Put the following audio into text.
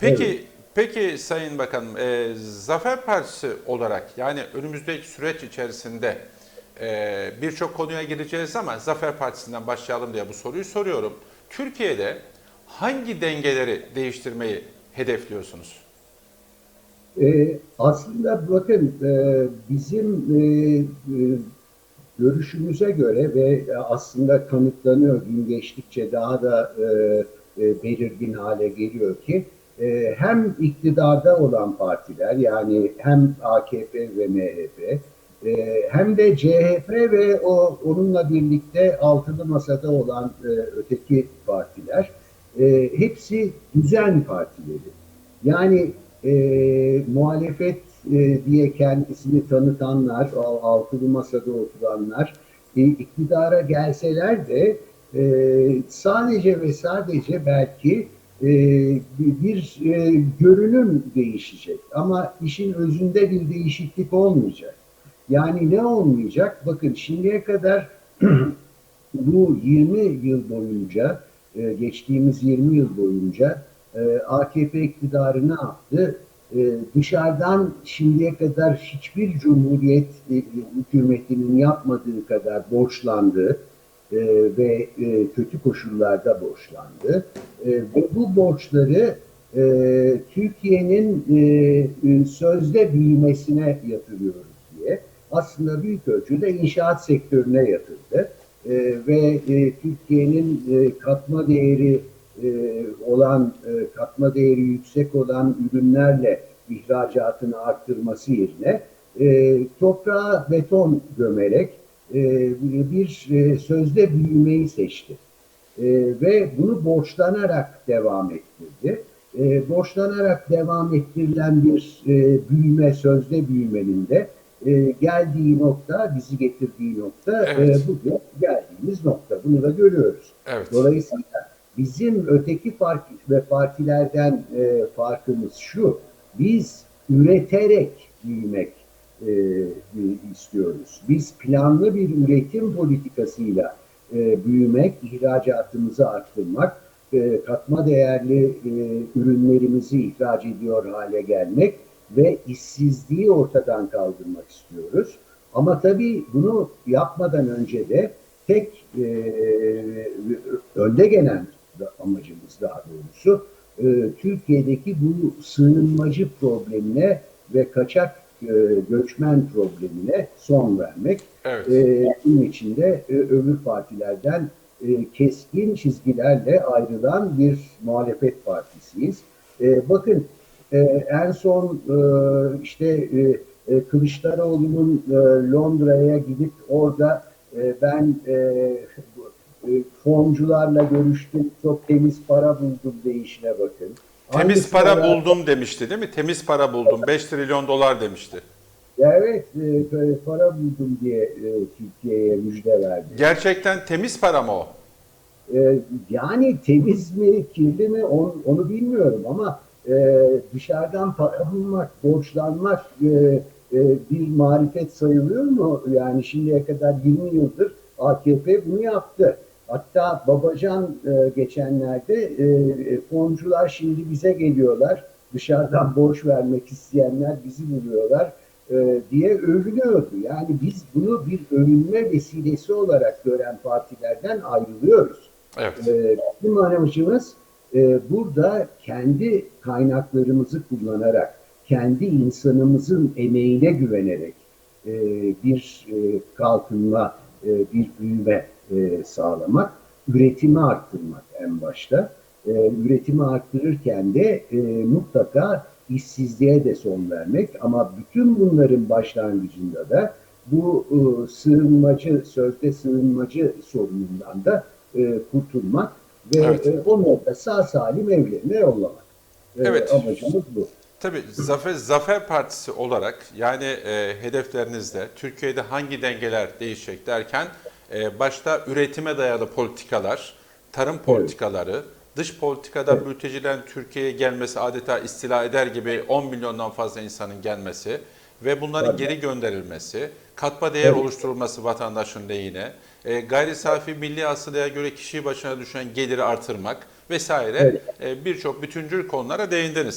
Peki peki Sayın Bakanım, e, Zafer Partisi olarak yani önümüzdeki süreç içerisinde e, birçok konuya gireceğiz ama Zafer Partisi'nden başlayalım diye bu soruyu soruyorum. Türkiye'de hangi dengeleri değiştirmeyi hedefliyorsunuz? Ee, aslında bakın e, bizim e, e, görüşümüze göre ve aslında kanıtlanıyor gün geçtikçe daha da e, e, belirgin hale geliyor ki e, hem iktidarda olan partiler yani hem AKP ve MHP e, hem de CHP ve o onunla birlikte altılı masada olan e, öteki partiler e, hepsi düzen partileri. Yani e, muhalefet e, diye kendisini tanıtanlar, o altılı masada oturanlar e, iktidara gelseler de e, sadece ve sadece belki e, bir, e, görünüm değişecek ama işin özünde bir değişiklik olmayacak. Yani ne olmayacak? Bakın şimdiye kadar bu 20 yıl boyunca, e, geçtiğimiz 20 yıl boyunca e, AKP iktidarı ne yaptı? E, dışarıdan şimdiye kadar hiçbir cumhuriyet e, hükümetinin yapmadığı kadar borçlandı e, ve e, kötü koşullarda borçlandı. E, ve bu borçları e, Türkiye'nin e, e, sözde büyümesine yatırıyoruz diye aslında büyük ölçüde inşaat sektörüne yatırdı. E, ve e, Türkiye'nin e, katma değeri e, olan, e, katma değeri yüksek olan ürünlerle ihracatını arttırması yerine e, toprağa beton gömerek bir e, sözde büyümeyi seçti. E, ve bunu borçlanarak devam ettirdi. E, borçlanarak devam ettirilen bir e, büyüme, sözde büyümenin de e, geldiği nokta, bizi getirdiği nokta Evet. e, bugün geldiğimiz nokta. Bunu da görüyoruz. Evet. Dolayısıyla bizim öteki parti ve partilerden e, farkımız şu. Biz üreterek büyümek e, istiyoruz. Biz planlı bir üretim politikasıyla e, büyümek, ihracatımızı arttırmak, e, katma değerli e, ürünlerimizi ihraç ediyor hale gelmek ve işsizliği ortadan kaldırmak istiyoruz. Ama tabii bunu yapmadan önce de tek e, önde gelen amacımız daha doğrusu e, Türkiye'deki bu sığınmacı problemine ve kaçak e, göçmen problemine son vermek. Evet. E, bunun için de e, öbür partilerden e, keskin çizgilerle ayrılan bir muhalefet partisiyiz. E, bakın e, en son e, işte e, e, Kılıçdaroğlu'nun e, Londra'ya gidip orada e, ben e, e, foncularla görüştüm, çok temiz para buldum deyişine bakın. Temiz para sonra- buldum demişti değil mi? Temiz para buldum. 5 trilyon dolar demişti. Evet, e, para buldum diye e, Türkiye'ye müjde verdi. Gerçekten temiz para mı o? E, yani temiz mi, kirli mi onu, onu bilmiyorum ama e, dışarıdan para bulmak, borçlanmak e, e, bir marifet sayılıyor mu? Yani şimdiye kadar 20 yıldır AKP bunu yaptı. Hatta Babacan e, geçenlerde e, foncular şimdi bize geliyorlar. Dışarıdan borç vermek isteyenler bizi buluyorlar e, diye övünüyordu. Yani biz bunu bir övünme vesilesi olarak gören partilerden ayrılıyoruz. Evet. Ee, Bizim amacımız e, burada kendi kaynaklarımızı kullanarak, kendi insanımızın emeğine güvenerek e, bir e, kalkınma, e, bir büyüme e, sağlamak, üretimi arttırmak en başta. E, üretimi arttırırken de e, mutlaka işsizliğe de son vermek ama bütün bunların başlangıcında da bu e, sığınmacı, sözde sığınmacı sorunundan da e, kurtulmak ve Evet. e, onları da sağ salim evlerine yollamak. E, Evet. Amacımız bu. Tabii Zafer, Zafer Partisi olarak yani e, hedeflerinizde Türkiye'de hangi dengeler değişecek derken e, başta üretime dayalı politikalar, tarım politikaları, dış politikada Evet. mültecilerin Türkiye'ye gelmesi adeta istila eder gibi 10 milyondan fazla insanın gelmesi ve bunların Tabii. geri gönderilmesi, katma değer Evet. oluşturulması vatandaşın lehine, e, gayri safi milli hasılaya göre kişi başına düşen geliri artırmak, vesaire Evet. e, birçok bütüncül konulara değindiniz.